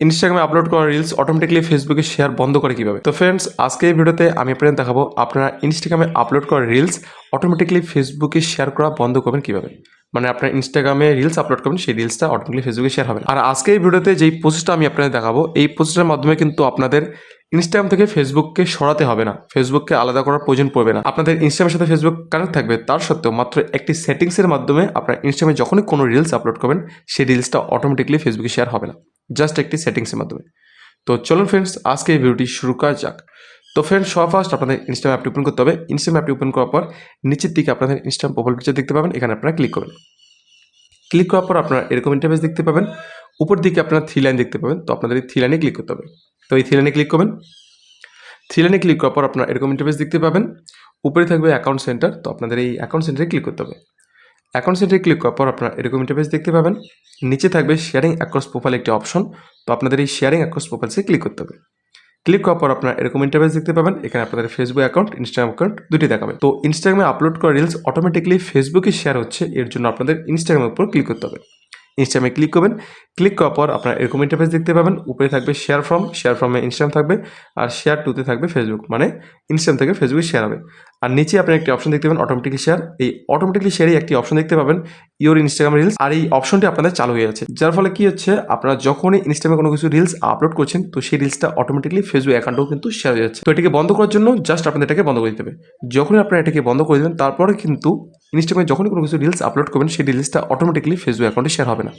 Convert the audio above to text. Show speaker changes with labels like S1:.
S1: ইনস্টাগ্রামে আপলোড করা reels automatically ফেসবুকে শেয়ার বন্ধ করে কীভাবে? তো ফ্রেন্ডস আজকে এই ভিডিওতে আমি আপনাদের দেখাবো আপনারা ইনস্টাগ্রামে আপলোড করা রিলস অটোমেটিকলি ফেসবুকে শেয়ার করা বন্ধ করবেন কীভাবে? মানে আপনার ইনস্টাগ্রামে রিলস আপলোড করবেন, সেই রিলসটা অটোমেটিকলি ফেসবুকে শেয়ার হবে আর আজকে এই ভিডিওতে যেই পোস্টটা আমি আপনাদের দেখাবো, এই পোস্টের মাধ্যমে কিন্তু আপনাদের ইনস্টাগ্রাম থেকে ফেসবুককে সরাতে হবে না। ফেসবুককে আলাদা করার প্রয়োজন পড়বে না। আপনাদের ইনস্টাগ্রামের সাথে ফেসবুক কানেক্ট থাকবে, তার সত্ত্বেও মাত্র একটি সেটিংসের মাধ্যমে আপনার ইনস্টাগ্রামে যখনই কোনো রিলস আপলোড করবেন, সেই রিলসটা অটোমেটিকলি ফেসবুকে শেয়ার হবে না। জাস্ট একটি সেটিংসের মাধ্যমে। তো চলুন ফ্রেন্ডস আজকে এই ভিডিওটি শুরু করা যাক। তো ফ্রেন্ডস সব ফার্স্ট আপনাদের ইনস্টাগ্রাম অ্যাপটি ওপেন করতে হবে। ইনস্টাগ্রাম অ্যাপটি ওপেন করার পর নিচের দিকে আপনাদের ইনস্টাগ্রাম প্রোফাইল পিকচার দেখতে পাবেন। এখানে আপনারা ক্লিক করবেন। ক্লিক করার পর আপনারা এরকম ইন্টারফেস দেখতে পাবেন। উপর দিকে আপনারা থ্রি লাইন দেখতে পাবেন। তো আপনাদের এই থ্রি লাইনে ক্লিক করতে হবে। তো এই থ্রি লাইনে ক্লিক করবেন। থ্রি লাইনে ক্লিক করার পর আপনারা এরকম ইন্টারফেস দেখতে পাবেন। উপরে থাকবে অ্যাকাউন্ট সেন্টার তো আপনাদের এই অ্যাকাউন্ট সেন্টারে ক্লিক করতে হবে। অ্যাকাউন্ট সেন্টারে ক্লিক করার পর আপনারা এরকম ইন্টারফেস দেখতে পাবেন। নিচে থাকবে শেয়ারিং অ্যাক্রস প্রোফাইল একটি অপশন তো আপনাদের এই শেয়ারিং অ্যাক্রস প্রোফাইলসে ক্লিক করতে হবে। ক্লিক করার পর আপনারা এরকম ইন্টারফেস দেখতে পাবেন। এখানে আপনাদের ফেসবুক অ্যাকাউন্ট ইনস্টাগ্রাম অ্যাকাউন্ট দুটি দেখাবে। তো ইনস্টাগ্রামে আপলোড করা রিলস অটোমেটিকলি ফেসবুকে শেয়ার হচ্ছে। এর জন্য আপনাদের ইনস্টাগ্রামের উপর ক্লিক করতে হবে। ইনস্টাগ্রামে ক্লিক করবেন। ক্লিক করার পর আপনারা এরকম ইন্টারফেস দেখতে পাবেন। উপরে থাকবে শেয়ার ফ্রম শেয়ার ফ্রমে ইনস্টাগ্রাম থাকবে আর শেয়ার টুতে থাকবে ফেসবুক মানে ইনস্টাগ্রাম থেকে ফেসবুকে শেয়ার হবে। আর নিচে আপনি একটি অপশন দেখতে পাবেন অটোমেটিকলি শেয়ার এই অটোমেটিকলি শেয়ারে একটি অপশন দেখতে পাবেন ইওর ইনস্টাগ্রাম রিলস আর এই অপশনটি আপনাদের চালু হয়ে যাচ্ছে। যার ফলে কি হচ্ছে, আপনারা যখনই ইনস্টাগ্রামে কোনো কিছু রিলস আপলোড করছেন, তো সেই রিলসটা অটোমেটিকলি ফেসবুক অ্যাকাউন্টেও কিন্তু শেয়ার হয়ে যাচ্ছে। তো এটাকে বন্ধ করার জন্য জাস্ট আপনাদের এটাকে বন্ধ করে দিতে হবে। যখনই আপনারা এটাকে বন্ধ করে দেবেন, তারপরে কিন্তু ইনস্টাগ্রামে যখনই কোনো কিছু রিলস আপলোড করবেন, সেই রিলসটা অটোমেটিকলি ফেসবুক অ্যাকাউন্টে শেয়ার হবে না।